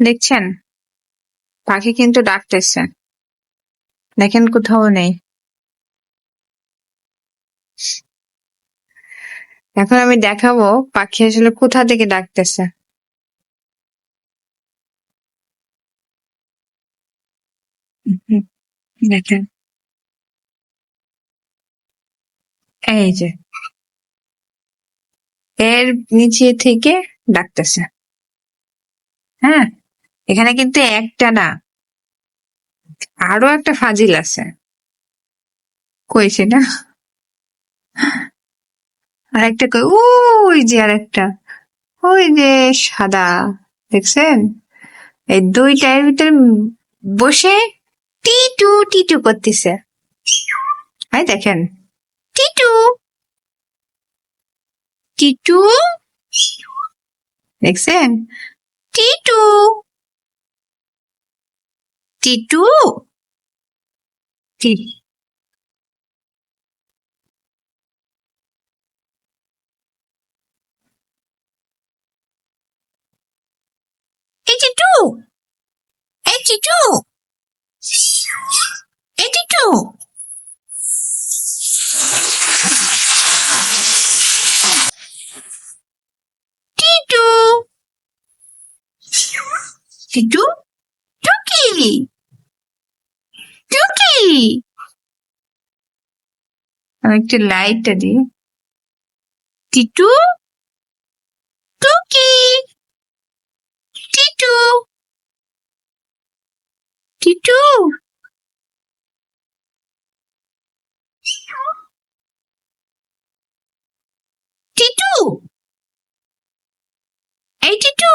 দেখছেন? পাখি কিন্তু ডাকতেছে। দেখেন কোথাও নেই। এখন আমি দেখাবো পাখি আসলে কোথা থেকে ডাকতেছে। দেখেন। এই যে। এর নিচে থেকে ডাকতেছে। হ্যাঁ? এখানে কিন্তু একটা না, আরও একটা ফাজিল আছে। কই সেটা? আর একটা কই? ওই যে আর একটা ওই যে সাদা, দেখছেন? এই দুইটার ভিতরে বসে টিটু টিটু করতেছে। এই দেখেন। টিটু! টিটু! দেখছেন? টিটু! টিটু টি এই টিটু এই টিটু এই টিটু টিটু টিটু টুকি আমি একটু লাইটটা দিই। টিটু? টুকি টিটু? টিটু? টিটু? এই টিটু?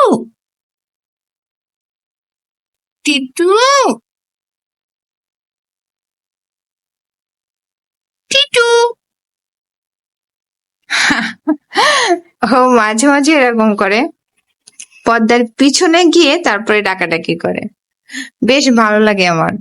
টিটু? ও, মাঝে মাঝে এরকম করে। পর্দার পিছনে গিয়ে তারপরে ডাকাডাকি করে। বেশ ভালো লাগে আমার।